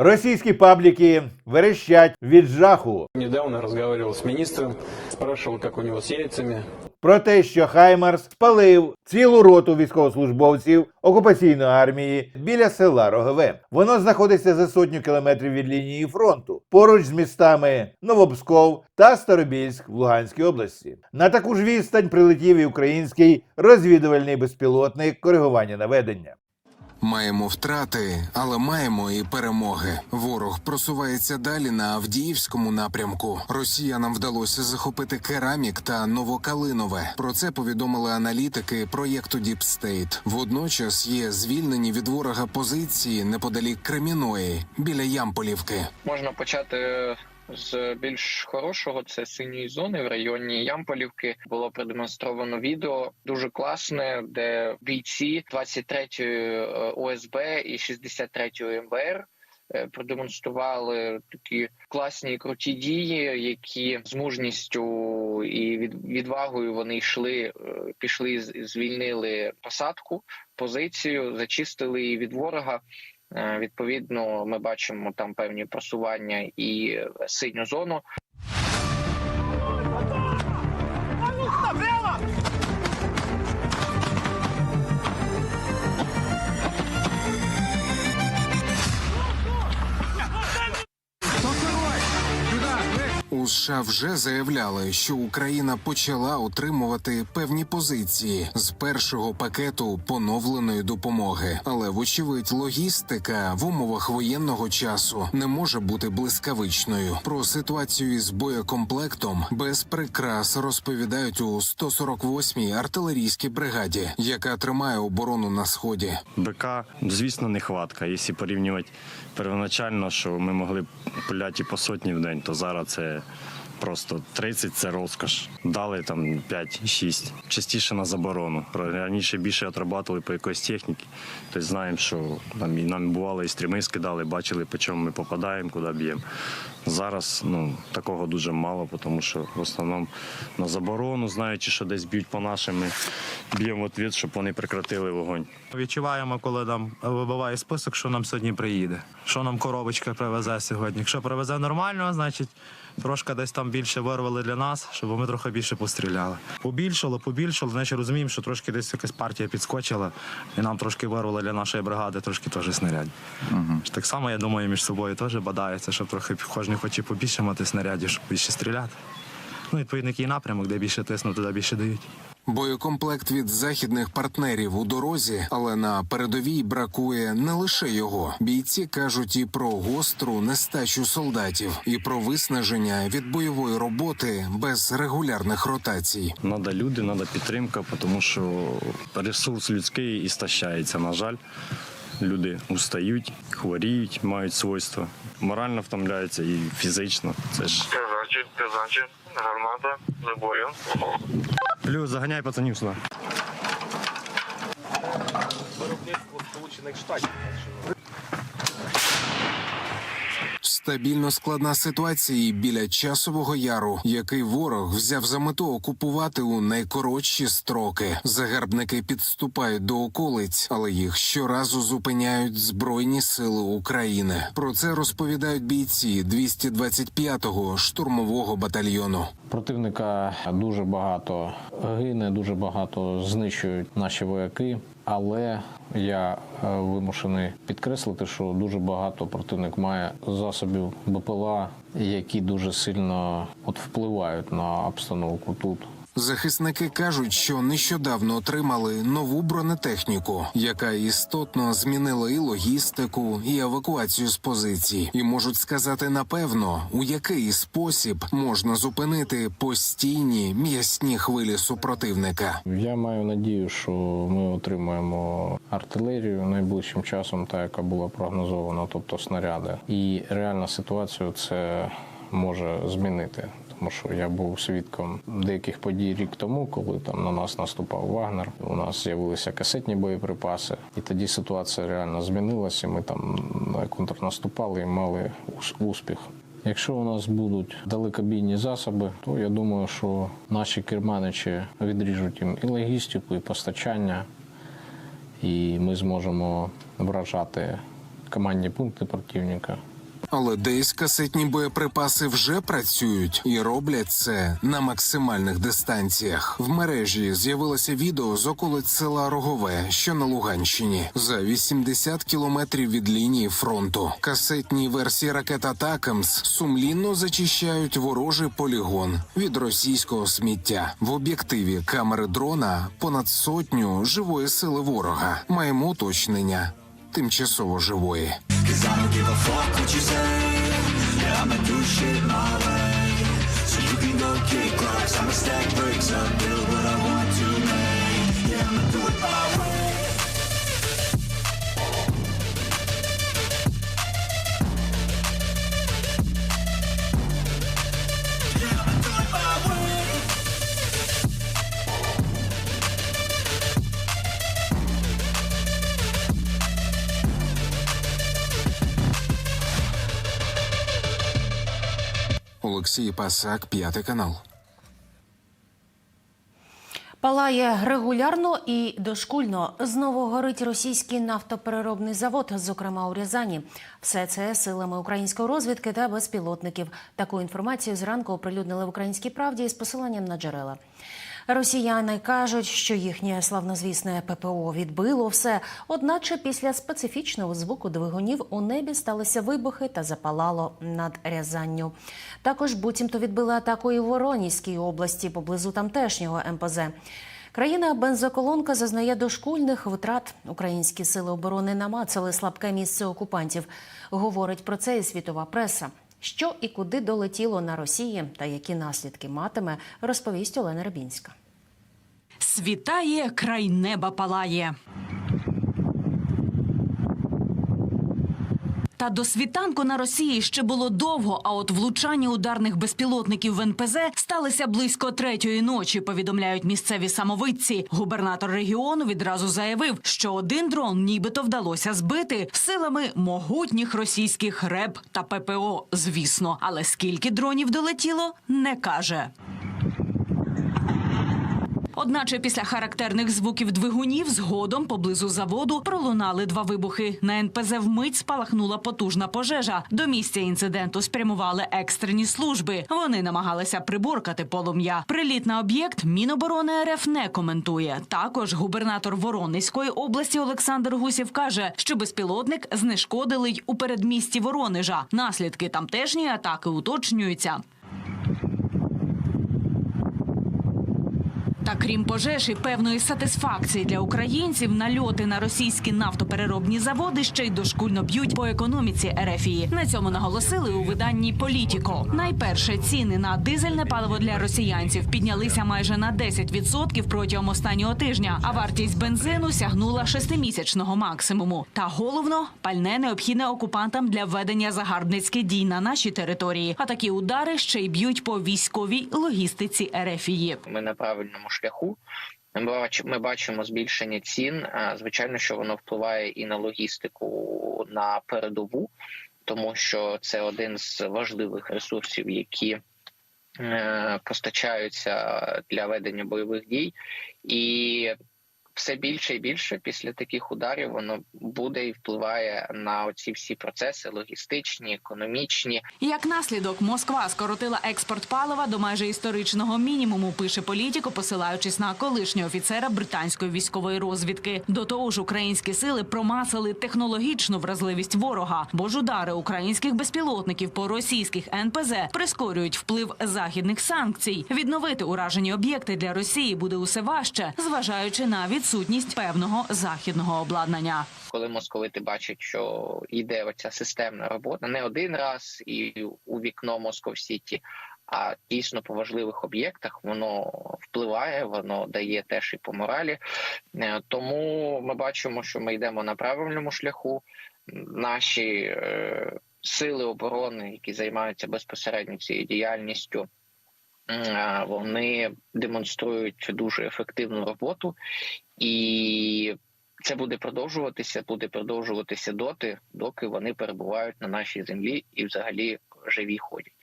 Російські пабліки верещать від жаху Недавно разговаривал с министром, спрашивал, как у него с яйцами. про те, що Хаймарс спалив цілу роту військовослужбовців окупаційної армії біля села Рогове. Воно знаходиться за сотню кілометрів від лінії фронту, поруч з містами Новопсков та Старобільськ в Луганській області. На таку ж відстань прилетів і український розвідувальний безпілотник коригування наведення. Маємо втрати, але маємо і перемоги. Ворог просувається далі на Авдіївському напрямку. Росіянам вдалося захопити керамік та Новокалинове. Про це повідомили аналітики проєкту State. Водночас є звільнені від ворога позиції неподалік Креміної біля Ямполівки. Можна почати з більш хорошого. Це синьої зони в районі Ямполівки. Було продемонстровано відео дуже класне, де бійці 23-ї ОСБ і 63-ї МВР. е, Продемонстрували такі класні круті дії, які з мужністю і відвагою вони йшли, е, пішли, звільнили посадку, позицію, зачистили її від ворога. Е, Відповідно, ми бачимо там певні просування і синю зону. У США вже заявляли, що Україна почала отримувати певні позиції з першого пакету поновленої допомоги. Але вочевидь, логістика в умовах воєнного часу не може бути блискавичною. Про ситуацію із боєкомплектом без прикрас розповідають у 148-й артилерійській бригаді, яка тримає оборону на сході. БК, звісно, нехватка. Якщо порівнювати первоначально, що ми могли пуляти по сотні в день, то зараз це просто 30 це розкош. Дали там 5-6. Частіше на заборону. Раніше більше отрабатували по якоїсь техніці. Тобто знаємо, що там і нам бувало і стріми скидали, бачили, по чому ми попадаємо, куди б'ємо. Зараз ну, такого дуже мало, тому що в основному на заборону, знаючи, що десь б'ють по нашим, ми б'ємо в ответ, щоб вони прекратили вогонь. Відчуваємо, коли нам вибиває список, що нам сьогодні приїде, що нам коробочка привезе сьогодні. Якщо привезе нормально, значить трошки десь там більше вирвали для нас, щоб ми трохи більше постріляли. Побільшало, побільшало, значить розуміємо, що трошки десь якась партія підскочила, і нам трошки вирвали для нашої бригади трошки теж снарядів. Так само, я думаю, між собою теж бадаються, щоб трохи кожен хоче побільше мати снарядів, щоб більше стріляти. Ну, відповідно, який напрямок, де більше тиснуть, туди більше дають. Боєкомплект від західних партнерів у дорозі, але на передовій бракує не лише його. Бійці кажуть і про гостру нестачу солдатів, і про виснаження від бойової роботи без регулярних ротацій. Надо люди, надо підтримка, тому що ресурс людський істощається. На жаль, люди устають, хворіють, мають свойства. Морально втомляються і фізично. Це ж Казачі, казачі, гармата, за боєм. плюс заганяй пацанів сюди. Стабільно складна ситуація біля часового яру, який ворог взяв за мету окупувати у найкоротші строки. Загарбники підступають до околиць, але їх щоразу зупиняють збройні сили України. Про це розповідають бійці 225-го штурмового батальйону. Противника дуже багато гине, дуже багато знищують наші вояки. Але я е, вимушений підкреслити, що дуже багато противник має засобів БПЛА, які дуже сильно от впливають на обстановку тут. Захисники кажуть, що нещодавно отримали нову бронетехніку, яка істотно змінила і логістику, і евакуацію з позицій, і можуть сказати напевно, у який спосіб можна зупинити постійні м'ясні хвилі супротивника. Я маю надію, що ми отримаємо артилерію найближчим часом, та яка була прогнозована, тобто снаряди. І реальна ситуацію це може змінити. Тому що я був свідком деяких подій рік тому, коли там на нас наступав Вагнер. У нас з'явилися касетні боєприпаси, і тоді ситуація реально змінилася. Ми там контрнаступали і мали успіх. Якщо у нас будуть далекобійні засоби, то я думаю, що наші керманичі відріжуть їм і логістику, і постачання, і ми зможемо вражати командні пункти противника. Але десь касетні боєприпаси вже працюють і роблять це на максимальних дистанціях. В мережі з'явилося відео з околиць села Рогове, що на Луганщині, за 80 кілометрів від лінії фронту. Касетні версії ракет Атакамс сумлінно зачищають ворожий полігон від російського сміття. В об'єктиві камери дрона понад сотню живої сили ворога. Маємо уточнення тимчасово живої. Олексій Пасак, п'ятий канал. Палає регулярно і дошкульно. Знову горить російський нафтопереробний завод, зокрема у Рязані. Все це силами української розвідки та безпілотників. Таку інформацію зранку оприлюднили в українській правді із посиланням на джерела. Росіяни кажуть, що їхнє славнозвісне ППО відбило все. Одначе після специфічного звуку двигунів у небі сталися вибухи та запалало над Рязанню. Також буцімто відбили атаку і в Воронізькій області поблизу тамтешнього МПЗ. Країна бензоколонка зазнає дошкульних втрат. Українські сили оборони намацали слабке місце окупантів. Говорить про це і світова преса. Що і куди долетіло на Росії та які наслідки матиме, розповість Олена Рабінська. Світає, край неба палає. Та до світанку на Росії ще було довго. А от влучання ударних безпілотників в НПЗ сталися близько третьої ночі. Повідомляють місцеві самовидці. Губернатор регіону відразу заявив, що один дрон нібито вдалося збити силами могутніх російських РЕБ та ППО. Звісно, але скільки дронів долетіло, не каже. Одначе після характерних звуків двигунів згодом поблизу заводу пролунали два вибухи. На НПЗ вмить спалахнула потужна пожежа. До місця інциденту спрямували екстрені служби. Вони намагалися приборкати полум'я. Приліт на об'єкт Міноборони РФ не коментує. Також губернатор Воронезької області Олександр Гусів каже, що безпілотник знешкодили й у передмісті Воронежа. Наслідки тамтешньої атаки уточнюються. Та крім пожеж і певної сатисфакції для українців, нальоти на російські нафтопереробні заводи ще й дошкульно б'ють по економіці Ерефії. На цьому наголосили у виданні Політіко. Найперше ціни на дизельне паливо для росіянців піднялися майже на 10% протягом останнього тижня, а вартість бензину сягнула шестимісячного максимуму. Та головно, пальне необхідне окупантам для ведення загарбницьких дій на нашій території. А такі удари ще й б'ють по військовій логістиці Ерефії. Ми на правильному шляху. Ми бачимо збільшення цін. Звичайно, що воно впливає і на логістику на передову, тому що це один з важливих ресурсів, які е, постачаються для ведення бойових дій, і все більше і більше після таких ударів воно буде і впливає на оці всі процеси логістичні, економічні. Як наслідок, Москва скоротила експорт палива до майже історичного мінімуму. Пише політико, посилаючись на колишнього офіцера британської військової розвідки. До того ж, українські сили промацали технологічну вразливість ворога, бо ж удари українських безпілотників по російських НПЗ прискорюють вплив західних санкцій. Відновити уражені об'єкти для Росії буде усе важче, зважаючи на відсутність певного західного обладнання. коли московити бачать, що йде оця системна робота не один раз і у вікно Москов Сіті, а дійсно по важливих об'єктах воно впливає, воно дає теж і по моралі. Е, Тому ми бачимо, що ми йдемо на правильному шляху. Наші е, сили оборони, які займаються безпосередньо цією діяльністю. Е, Вони демонструють дуже ефективну роботу, і це буде продовжуватися, буде продовжуватися доти, доки вони перебувають на нашій землі і взагалі живі ходять.